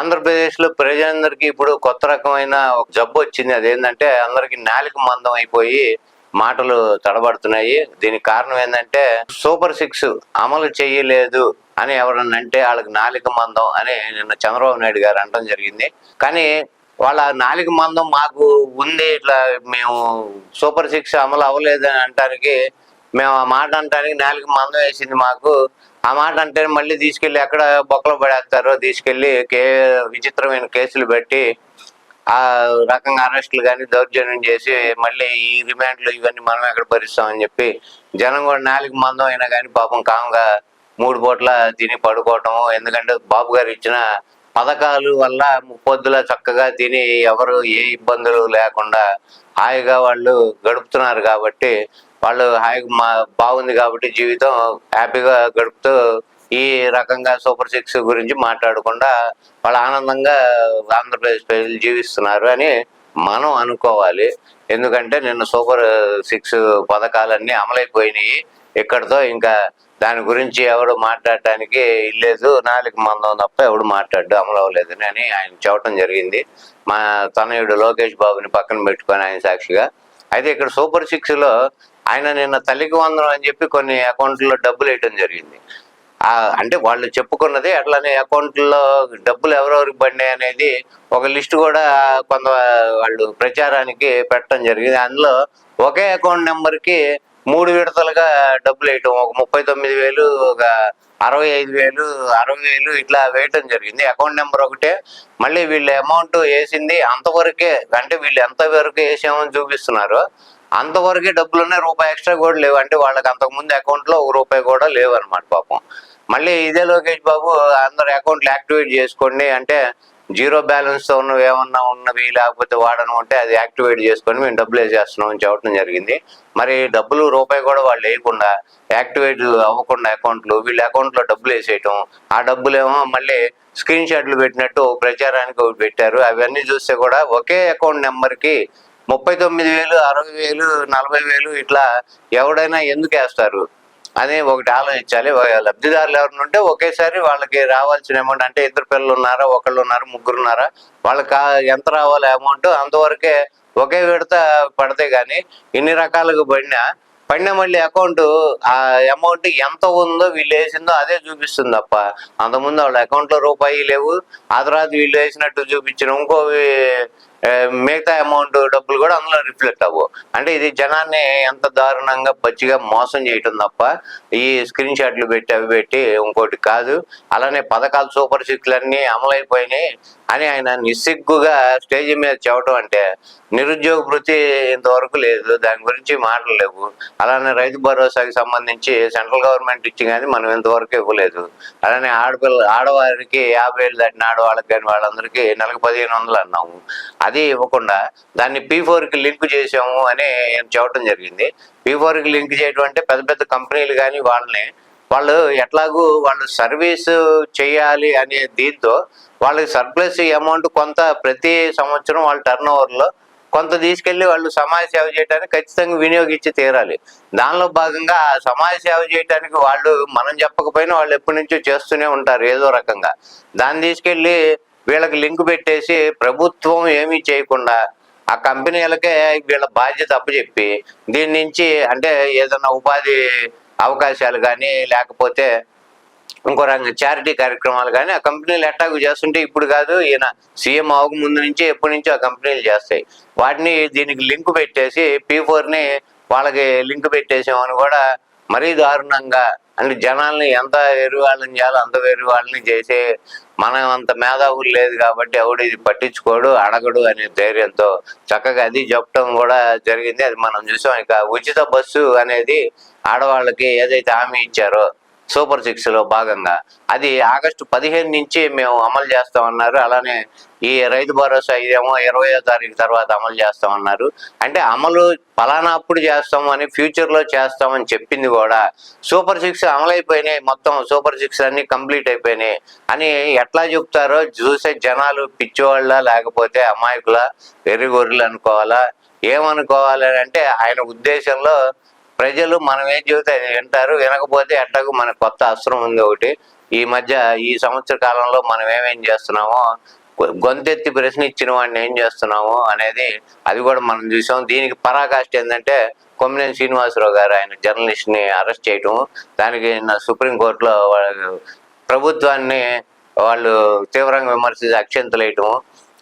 ఆంధ్రప్రదేశ్లో ప్రజలందరికీ ఇప్పుడు కొత్త రకమైన ఒక జబ్బు వచ్చింది. అదేంటంటే అందరికి నాలుక మందం అయిపోయి మాటలు తడబడుతున్నాయి. దీనికి కారణం ఏంటంటే సూపర్ సిక్స్ అమలు చేయలేదు అని ఎవరన్నా అంటే వాళ్ళకి నాలుక మందం అని నిన్న చంద్రబాబు నాయుడు గారు అనడం జరిగింది. కానీ వాళ్ళ నాలుక మందం మాకు ఉంది. ఇట్లా మేము సూపర్ సిక్స్ అమలు అవ్వలేదు అని అంటానికి మేము ఆ మాట అంటానికి నాలుగు మందం వేసింది మాకు. ఆ మాట అంటే మళ్ళీ తీసుకెళ్ళి ఎక్కడ బొక్కలు పడేస్తారో తీసుకెళ్ళి కే విచిత్రమైన కేసులు పెట్టి ఆ రకంగా అరెస్టులు కానీ దౌర్జన్యం చేసి మళ్ళీ ఈ రిమాండ్లు ఇవన్నీ మనం ఎక్కడ భరిస్తామని చెప్పి జనం కూడా నాలుగు మందం అయినా కానీ పాపం కామ్గా మూడు పూట్ల తిని పడుకోవటం ఎందుకంటే బాబు గారు ఇచ్చిన పథకాలు వల్ల పొద్దుల చక్కగా తిని ఎవరు ఏ ఇబ్బందులు లేకుండా హాయిగా వాళ్ళు గడుపుతున్నారు కాబట్టి వాళ్ళు హాయిగా మా బాగుంది కాబట్టి జీవితం హ్యాపీగా గడుపుతూ ఈ రకంగా సూపర్ సిక్స్ గురించి మాట్లాడకుండా వాళ్ళు ఆనందంగా ఆంధ్రప్రదేశ్ ప్రజలు జీవిస్తున్నారు అని మనం అనుకోవాలి. ఎందుకంటే నిన్న సూపర్ సిక్స్ పథకాలన్నీ అమలైపోయినాయి. ఇక్కడతో ఇంకా దాని గురించి ఎవడు మాట్లాడటానికి లేదు నాలుగు మందం తప్ప ఎవడు మాట్లాడు అమలు అవ్వలేదని అని ఆయన చెప్పడం జరిగింది. మా తనయుడు లోకేష్ బాబుని పక్కన పెట్టుకొని ఆయన సాక్షిగా. అయితే ఇక్కడ సూపర్ సిక్స్లో ఆయన నిన్న తల్లికి వందనం అని చెప్పి కొన్ని అకౌంట్లో డబ్బులు వేయటం జరిగింది. అంటే వాళ్ళు చెప్పుకున్నది అట్లానే అకౌంట్లో డబ్బులు ఎవరెవరికి పడినాయి అనేది ఒక లిస్ట్ కూడా కొంత వాళ్ళు ప్రచారానికి పెట్టడం జరిగింది. అందులో ఒకే అకౌంట్ నెంబర్కి మూడు విడతలుగా డబ్బులు వేయటం ఒక ముప్పై తొమ్మిది వేలు ఒక అరవై ఐదు వేలు అరవై వేలు ఇట్లా వేయటం జరిగింది. అకౌంట్ నెంబర్ ఒకటే. మళ్ళీ వీళ్ళు అమౌంట్ వేసింది అంతవరకే అంటే వీళ్ళు ఎంత వరకు వేసామని చూపిస్తున్నారు. అంతవరకే డబ్బులు ఉన్నాయి రూపాయి ఎక్స్ట్రా కూడా లేవు. అంటే వాళ్ళకి అంతకుముందు అకౌంట్లో ఒక రూపాయి కూడా లేవు అనమాట పాపం. మళ్ళీ ఇదే లోకేష్ బాబు అందరు అకౌంట్లు యాక్టివేట్ చేసుకోండి. అంటే జీరో బ్యాలెన్స్తో ఉన్నవి ఏమన్నా ఉన్నవి లేకపోతే వాడను ఉంటే అది యాక్టివేట్ చేసుకొని మేము డబ్బులు వేసేస్తున్నాం అని చెప్పడం జరిగింది. మరి డబ్బులు రూపాయి కూడా వాళ్ళు వేయకుండా యాక్టివేట్ అవ్వకుండా అకౌంట్లు వీళ్ళ అకౌంట్లో డబ్బులు వేసేయటం ఆ డబ్బులేమో మళ్ళీ స్క్రీన్ షాట్లు పెట్టినట్టు ప్రచారానికి ఒకటి పెట్టారు. అవన్నీ చూస్తే కూడా ఒకే అకౌంట్ నెంబర్కి ముప్పై తొమ్మిది వేలు అరవై వేలు నలభై వేలు ఇట్లా ఎవడైనా ఎందుకు వేస్తారు అని ఒకటి ఆలోచించాలి. ఒక లబ్ధిదారులు ఎవరిని ఉంటే ఒకేసారి వాళ్ళకి రావాల్సిన అమౌంట్ అంటే ఇద్దరు పిల్లలు ఉన్నారా ఒకళ్ళు ఉన్నారా ముగ్గురు ఉన్నారా వాళ్ళకి ఎంత రావాలి అమౌంట్ అంతవరకే ఒకే విడత పడితే కానీ ఇన్ని రకాలుగా పడినా పడిన మళ్ళీ అకౌంట్ ఆ అమౌంట్ ఎంత ఉందో వీళ్ళు వేసిందో అదే చూపిస్తుంది తప్ప అంతకుముందు వాళ్ళ అకౌంట్లో రూపాయి లేవు ఆ తర్వాత వీళ్ళు వేసినట్టు చూపించిన ఇంకో మిగతా అమౌంట్ డబ్బులు కూడా అందులో రిఫ్లెక్ట్ అవ్వవు అంటే ఇది జనాన్ని ఎంత దారుణంగా పచ్చిగా మోసం చేయటం తప్ప ఈ స్క్రీన్ షాట్లు పెట్టి అవి పెట్టి ఇంకోటి కాదు. అలానే పథకాలు సూపర్ సిక్స్లు అమలైపోయినాయి అని ఆయన నిస్సిగ్గుగా స్టేజ్ మీద చెప్పడం అంటే నిరుద్యోగ వృత్తి ఇంతవరకు లేదు. దాని గురించి మాటలు లేవు. అలానే రైతు భరోసాకి సంబంధించి సెంట్రల్ గవర్నమెంట్ ఇచ్చి కానీ మనం ఇంతవరకు ఇవ్వలేదు. అలానే ఆడపిల్ల ఆడవారికి యాభై ఏళ్ళు దాటిన ఆడవాళ్ళకి కానీ వాళ్ళందరికీ నెలకు పదిహేను వందలు అన్నాము. అది ఇవ్వకుండా దాన్ని పీ కి లింక్ చేసాము అని చెప్పడం జరిగింది. పీ కి లింక్ చేయడం అంటే పెద్ద పెద్ద కంపెనీలు కానీ వాళ్ళని వాళ్ళు ఎట్లాగూ వాళ్ళు సర్వీస్ చేయాలి అనే దీంతో వాళ్ళకి సర్ప్లస్ అమౌంట్ కొంత ప్రతి సంవత్సరం వాళ్ళ టర్న్ ఓవర్లో కొంత తీసుకెళ్ళి వాళ్ళు సమాజ సేవ చేయడానికి ఖచ్చితంగా వినియోగించి తీరాలి. దానిలో భాగంగా సమాజ సేవ చేయడానికి వాళ్ళు మనం చెప్పకపోయినా వాళ్ళు ఎప్పటి నుంచో చేస్తూనే ఉంటారు ఏదో రకంగా. దాన్ని తీసుకెళ్ళి వీళ్ళకి లింక్ పెట్టేసి ప్రభుత్వం ఏమీ చేయకుండా ఆ కంపెనీలకే వీళ్ళ బాధ్యత అప్పచెప్పి దీని నుంచి అంటే ఏదైనా ఉపాధి అవకాశాలు కానీ లేకపోతే ఇంకో రంగం చారిటీ కార్యక్రమాలు కానీ ఆ కంపెనీలు ఎట్టాగు చేస్తుంటే ఇప్పుడు కాదు ఈయన సీఎం అవక ముందు నుంచి ఎప్పటి నుంచో ఆ కంపెనీలు చేస్తాయి. వాటిని దీనికి లింక్ పెట్టేసి పీ ఫోర్ని వాళ్ళకి లింక్ పెట్టేసామని కూడా మరీ దారుణంగా అంటే జనాల్ని ఎంత ఎరువాళ్ళని చేయాలో అంత ఎరువాళ్ళని చేసే మనం అంత మేధావులు లేదు కాబట్టి ఎవడు ఇది పట్టించుకోడు అడగడు అనే ధైర్యంతో చక్కగా అది చెప్పడం కూడా జరిగింది. అది మనం చూసాం. ఇక ఉచిత బస్సు అనేది ఆడవాళ్ళకి ఏదైతే హామీ ఇచ్చారో సూపర్ సిక్స్లో భాగంగా. అది ఆగస్టు పదిహేను నుంచి మేము అమలు చేస్తామన్నారు. అలానే ఈ రైతు భరోసా ఇదేమో ఇరవయో తారీఖు తర్వాత అమలు చేస్తామన్నారు. అంటే అమలు ఫలానా అప్పుడు చేస్తాం అని ఫ్యూచర్లో చేస్తామని చెప్పింది కూడా. సూపర్ సిక్స్ అమలైపోయినాయి. మొత్తం సూపర్ సిక్స్ అన్ని కంప్లీట్ అయిపోయినాయి అని ఎట్లా చెప్తారో చూసే జనాలు పిచ్చివాళ్ళ లేకపోతే అమాయకుల వెర్రిగొర్రెలు అనుకోవాలా? ఏమనుకోవాలి అని అంటే ఆయన ఉద్దేశంలో ప్రజలు మనం ఏం చెబితే వింటారు. వినకపోతే ఎట్టకు మన కొత్త అస్త్రం ఉంది ఒకటి. ఈ మధ్య ఈ సంవత్సర కాలంలో మనం ఏమేం చేస్తున్నామో గొంతెత్తి ప్రశ్న ఇచ్చిన వాడిని ఏం చేస్తున్నాము అనేది అది కూడా మనం చూసాం. దీనికి పరాకాష్ట ఏంటంటే కొమ్మినేని శ్రీనివాసరావు గారు ఆయన జర్నలిస్ట్ని అరెస్ట్ చేయటం దానికి నా సుప్రీంకోర్టులో వాళ్ళు ప్రభుత్వాన్ని వాళ్ళు తీవ్రంగా విమర్శించి అక్షంతలు వేయటం.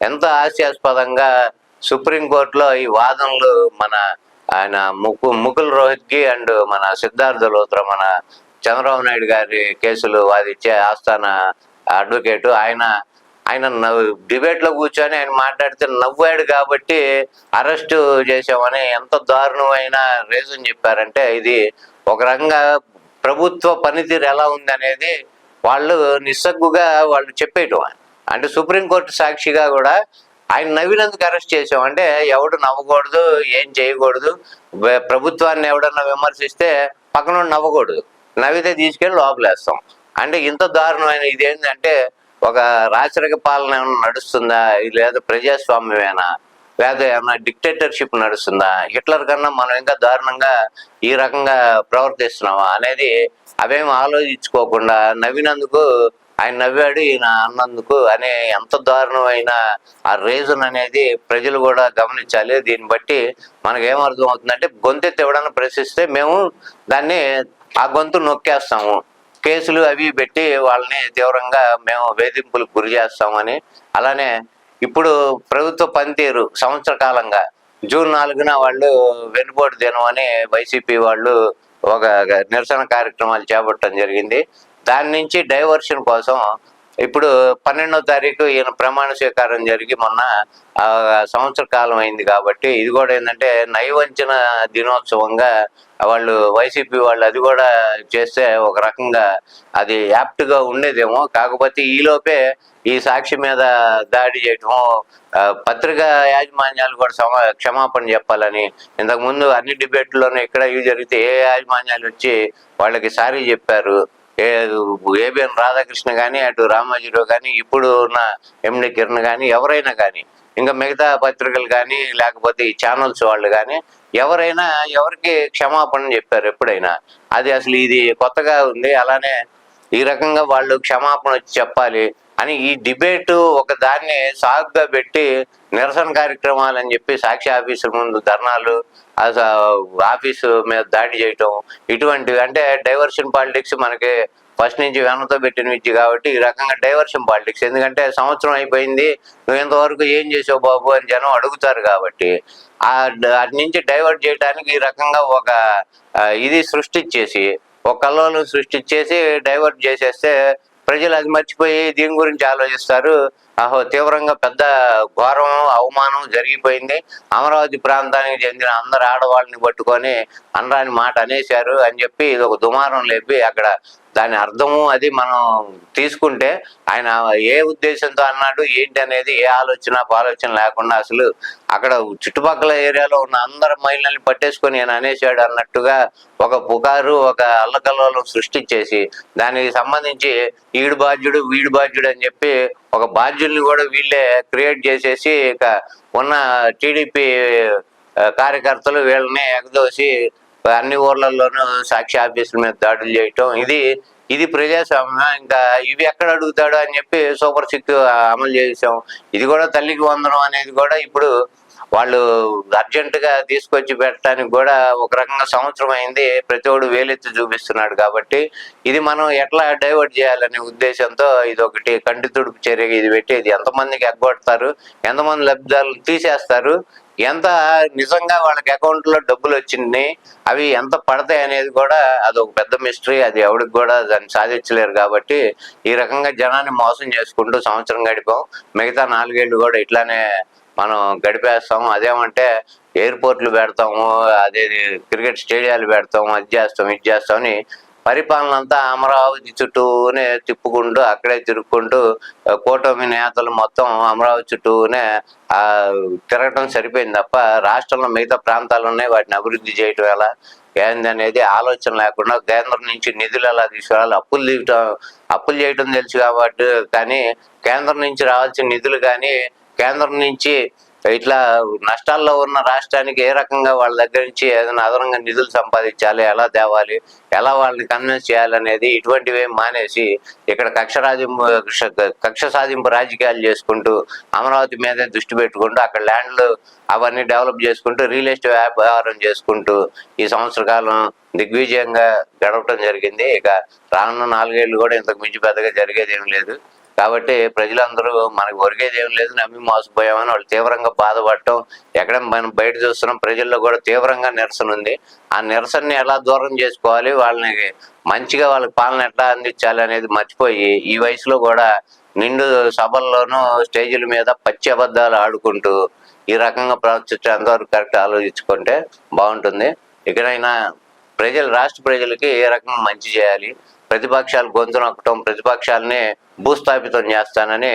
ఎంత హాస్యాస్పదంగా సుప్రీంకోర్టులో ఈ వాదనలు మన ఆయన ముకు ముకుల్ రోహిత్కి అండ్ మన సిద్ధార్థ లోత్ర మన చంద్రబాబు నాయుడు గారి కేసులు వాదిచ్చే ఆస్థాన అడ్వకేటు. ఆయన ఆయన డిబేట్లో కూర్చొని ఆయన మాట్లాడితే నవ్వాడు కాబట్టి అరెస్ట్ చేసామని ఎంత దారుణమైన రీజన్ చెప్పారంటే ఇది ఒక రకంగా ప్రభుత్వ పనితీరు ఎలా ఉంది అనేది వాళ్ళు నిస్సగ్గుగా వాళ్ళు చెప్పేయటం. అంటే సుప్రీంకోర్టు సాక్షిగా కూడా ఆయన నవ్వినందుకు అరెస్ట్ చేసాం అంటే ఎవడు నవ్వకూడదు ఏం చేయకూడదు ప్రభుత్వాన్ని ఎవడన్నా విమర్శిస్తే పక్కన నవ్వకూడదు. నవ్వితే తీసుకెళ్ళి లోపలేస్తాం. అంటే ఇంత దారుణమైన ఇదేంటంటే ఒక రాచరిక పాలన ఏమైనా నడుస్తుందా? లేదా ప్రజాస్వామ్యమేనా? లేదా ఏమైనా డిక్టేటర్షిప్ నడుస్తుందా? హిట్లర్ కన్నా మనం ఇంకా దారుణంగా ఈ రకంగా ప్రవర్తిస్తున్నామా? అనేది అవేమి ఆలోచించుకోకుండా నవ్వినందుకు ఆయన నవ్వాడు ఈయన అన్నందుకు అనే ఎంత దారుణమైన ఆ రీజన్ అనేది ప్రజలు కూడా గమనించాలి. దీన్ని బట్టి మనకు అవుతుందంటే గొంతెత్తి ఎవడన్నా ప్రశ్నిస్తే మేము దాన్ని ఆ గొంతు నొక్కేస్తాము. కేసులు అవి పెట్టి వాళ్ళని తీవ్రంగా మేము వేధింపులకు గురి చేస్తామని. అలానే ఇప్పుడు ప్రభుత్వ పనితీరు సంవత్సర కాలంగా జూన్ నాలుగున వాళ్ళు వెనుబోటు దినం అని వైసీపీ వాళ్ళు ఒక నిరసన కార్యక్రమాలు చేపట్టడం జరిగింది. దాని నుంచి డైవర్షన్ కోసం ఇప్పుడు పన్నెండో తారీఖు ఈయన ప్రమాణ స్వీకారం జరిగి మొన్న సంవత్సర కాలం అయింది కాబట్టి ఇది కూడా ఏంటంటే నైవంచన దినోత్సవంగా వాళ్ళు వైసీపీ వాళ్ళు అది కూడా చేస్తే ఒక రకంగా అది యాప్ట్గా ఉండేదేమో. కాకపోతే ఈలోపే ఈ సాక్షి మీద దాడి చేయటం పత్రికా యాజమాన్యాలు కూడా సమా క్షమాపణ చెప్పాలని ఇంతకుముందు అన్ని డిబేట్లోనే ఇక్కడ ఇవి జరిగితే ఏ యాజమాన్యాలు వచ్చి వాళ్ళకి సారీ చెప్పారు. ఏబిఎన్ రాధాకృష్ణ కానీ అటు రామాజీరావు కానీ ఇప్పుడు ఉన్న ఎండి కిరణ్ కానీ ఎవరైనా కానీ ఇంకా మిగతా పత్రికలు కానీ లేకపోతే ఈ ఛానల్స్ వాళ్ళు కానీ ఎవరైనా ఎవరికి క్షమాపణ చెప్పారు ఎప్పుడైనా అది అసలు ఇది కొత్తగా ఉంది అలానే ఈ రకంగా వాళ్ళు క్షమాపణ వచ్చి చెప్పాలి అని ఈ డిబేట్ ఒక దాన్ని సాగుగా పెట్టి నిరసన కార్యక్రమాలు అని చెప్పి సాక్షి ఆఫీసు ముందు ధర్నాలు ఆఫీసు మీద దాడి చేయటం ఇటువంటివి. అంటే డైవర్షన్ పాలిటిక్స్ మనకి ఫస్ట్ నుంచి వెనతో పెట్టిన విద్య కాబట్టి ఈ రకంగా డైవర్షన్ పాలిటిక్స్. ఎందుకంటే సంవత్సరం అయిపోయింది నువ్వు ఇంతవరకు ఏం చేసావు బాబు అని జనం అడుగుతారు కాబట్టి ఆ అటు నుంచి డైవర్ట్ చేయడానికి ఈ రకంగా ఒక ఇది సృష్టించేసి ఒక కల్లోలు సృష్టించేసి డైవర్ట్ చేసేస్తే ప్రజలు అది మర్చిపోయి దీని గురించి ఆలోచిస్తారు. ఆహో తీవ్రంగా పెద్ద ఘోరం అవమానం జరిగిపోయింది. అమరావతి ప్రాంతానికి చెందిన అందరు ఆడవాళ్ళని పట్టుకొని అనరాని మాట అనేశారు అని చెప్పి ఇది ఒక దుమారం లేపి అక్కడ దాని అర్థము అది మనం తీసుకుంటే ఆయన ఏ ఉద్దేశంతో అన్నాడు ఏంటి అనేది ఏ ఆలోచన ఆలోచన లేకుండా అసలు అక్కడ చుట్టుపక్కల ఏరియాలో ఉన్న అందరు మహిళల్ని పట్టేసుకొని ఆయన అనేసాడు అన్నట్టుగా ఒక పుకారు ఒక అల్లకల్లోలం సృష్టించేసి దానికి సంబంధించి ఈడు బాధ్యుడు వీడు బాధ్యుడు అని చెప్పి ఒక బాధ్యుల్ని కూడా వీళ్ళే క్రియేట్ చేసేసి ఇక ఉన్న టీడీపీ కార్యకర్తలు వీళ్ళని ఎగదోసి అన్ని ఊర్లలోనూ సాక్షి ఆఫీసుల మీద దాడులు చేయటం. ఇది ఇది ప్రజాస్వామ్యం ఇంకా ఇవి ఎక్కడ అడుగుతాడు అని చెప్పి సూపర్ సిక్స్ అమలు చేసాం ఇది కూడా తల్లికి వందనం అనేది కూడా ఇప్పుడు వాళ్ళు అర్జెంటుగా తీసుకొచ్చి పెట్టడానికి కూడా ఒక రకంగా సంవత్సరం అయింది. ప్రతి వేలెత్తి చూపిస్తున్నాడు కాబట్టి ఇది మనం ఎట్లా డైవర్ట్ చేయాలనే ఉద్దేశంతో ఇది ఒకటి కంటి తుడుపు చర్య ఇది పెట్టి ఇది ఎంతమందికి ఎగ్గొడతారు? ఎంతమంది లబ్ధాలు తీసేస్తారు? ఎంత నిజంగా వాళ్ళకి అకౌంట్లో డబ్బులు వచ్చింది? అవి ఎంత పడతాయి అనేది కూడా అది ఒక పెద్ద మిస్టరీ అది ఎవరికి కూడా దాన్ని సాధించలేరు కాబట్టి ఈ రకంగా జనాన్ని మోసం చేసుకుంటూ సంవత్సరం గడిపాం. మిగతా నాలుగేళ్ళు కూడా ఇట్లానే మనం గడిపేస్తాం అదేమంటే ఎయిర్పోర్ట్లు పెడతాము అదే క్రికెట్ స్టేడియాలు పెడతాము అది చేస్తాం ఇది చేస్తాం అని పరిపాలన అంతా అమరావతి చుట్టూనే తిప్పుకుంటూ అక్కడే తిరుక్కుంటూ కూటమి నేతలు మొత్తం అమరావతి చుట్టూనే తిరగటం సరిపోయింది తప్ప రాష్ట్రంలో మిగతా ప్రాంతాలు ఉన్నాయి వాటిని అభివృద్ధి చేయటం ఎలా? ఏంది అనేది ఆలోచన లేకుండా కేంద్రం నుంచి నిధులు ఎలా తీసుకురావాలి అప్పులు తీయటం అప్పులు చేయటం తెలుసు కాబట్టి కానీ కేంద్రం నుంచి రావాల్సిన నిధులు కానీ కేంద్రం నుంచి ఇట్లా నష్టాల్లో ఉన్న రాష్ట్రానికి ఏ రకంగా వాళ్ళ దగ్గర నుంచి ఏదైనా అదనంగా నిధులు సంపాదించాలి ఎలా తేవాలి ఎలా వాళ్ళని కన్విన్స్ చేయాలనేది ఇటువంటివి మానేసి ఇక్కడ కక్ష రాజింపు కక్ష సాధింపు రాజకీయాలు చేసుకుంటూ అమరావతి మీదే దృష్టి పెట్టుకుంటూ అక్కడ ల్యాండ్లు అవన్నీ డెవలప్ చేసుకుంటూ రియల్ ఎస్టేట్ వ్యాపారం చేసుకుంటూ ఈ సంవత్సర కాలం దిగ్విజయంగా గడపడం జరిగింది. ఇక రానున్న నాలుగేళ్ళు కూడా ఇంతకు మించి పెద్దగా జరిగేది ఏం లేదు. కాబట్టి ప్రజలందరూ మనకు ఒరిగేది ఏం లేదు నమ్మి మోసపోయామని వాళ్ళు తీవ్రంగా బాధపడటం ఎక్కడ మనం బయట చూస్తున్నాం ప్రజల్లో కూడా తీవ్రంగా నిరసన ఉంది. ఆ నిరసనని ఎలా దూరం చేసుకోవాలి వాళ్ళని మంచిగా వాళ్ళకి పాలన ఎట్లా అందించాలి అనేది మర్చిపోయి ఈ వయసులో కూడా నిండు సభల్లోనూ స్టేజీల మీద పచ్చి అబద్ధాలు ఆడుకుంటూ ఈ రకంగా ప్రవర్తించే అంతవరకు కరెక్ట్ ఆలోచించుకుంటే బాగుంటుంది. ఇకనైనా ప్రజలు రాష్ట్ర ప్రజలకి ఏ రకంగా మంచి చేయాలి ప్రతిపక్షాలు గొంతు నొక్కటం ప్రతిపక్షాలని భూస్థాపితం చేస్తానని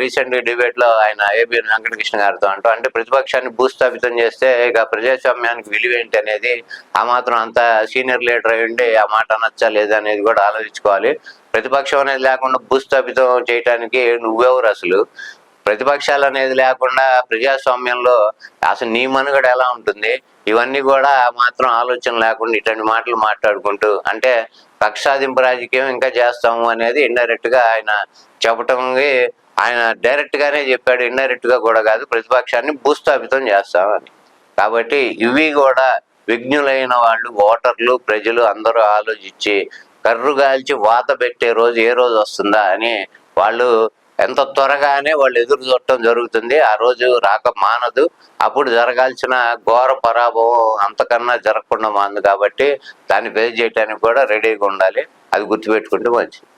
రీసెంట్ డిబేట్లో ఆయన ఏబి వెంకటకృష్ణ గారితో అంటూ అంటే ప్రతిపక్షాన్ని భూస్థాపితం చేస్తే ఇక ప్రజాస్వామ్యానికి విలువ ఏంటి అనేది ఆ మాత్రం అంత సీనియర్ లీడర్ అయి ఉండి ఆ మాట అనొచ్చా లేదా అనేది కూడా ఆలోచించుకోవాలి. ప్రతిపక్షం అనేది లేకుండా భూస్థాపితం చేయడానికి నువ్వెవరు అసలు? ప్రతిపక్షాలు అనేది లేకుండా ప్రజాస్వామ్యంలో అసలు నీ మనుగడ ఎలా ఉంటుంది? ఇవన్నీ కూడా మాత్రం ఆలోచన లేకుండా ఇటువంటి మాటలు మాట్లాడుకుంటూ అంటే పక్షాదింపు రాజకీయం ఇంకా చేస్తాము అనేది ఇండైరెక్ట్గా ఆయన చెప్పటం ఆయన డైరెక్ట్గానే చెప్పాడు. ఇండైరెక్ట్గా కూడా కాదు. ప్రతిపక్షాన్ని భూస్థాపితం చేస్తామని. కాబట్టి ఇవి కూడా విఘ్నులైన వాళ్ళు ఓటర్లు ప్రజలు అందరూ ఆలోచించి కర్రుగాల్చి వాత పెట్టే రోజు ఏ రోజు వస్తుందా అని వాళ్ళు ఎంత త్వరగానే వాళ్ళు ఎదురు చూడటం జరుగుతుంది. ఆ రోజు రాక మానదు. అప్పుడు జరగాల్సిన ఘోర పరాభవం అంతకన్నా జరగకుండా మాంది కాబట్టి దాన్ని ఫేస్ చేయడానికి కూడా రెడీగా ఉండాలి. అది గుర్తుపెట్టుకుంటే మంచిది.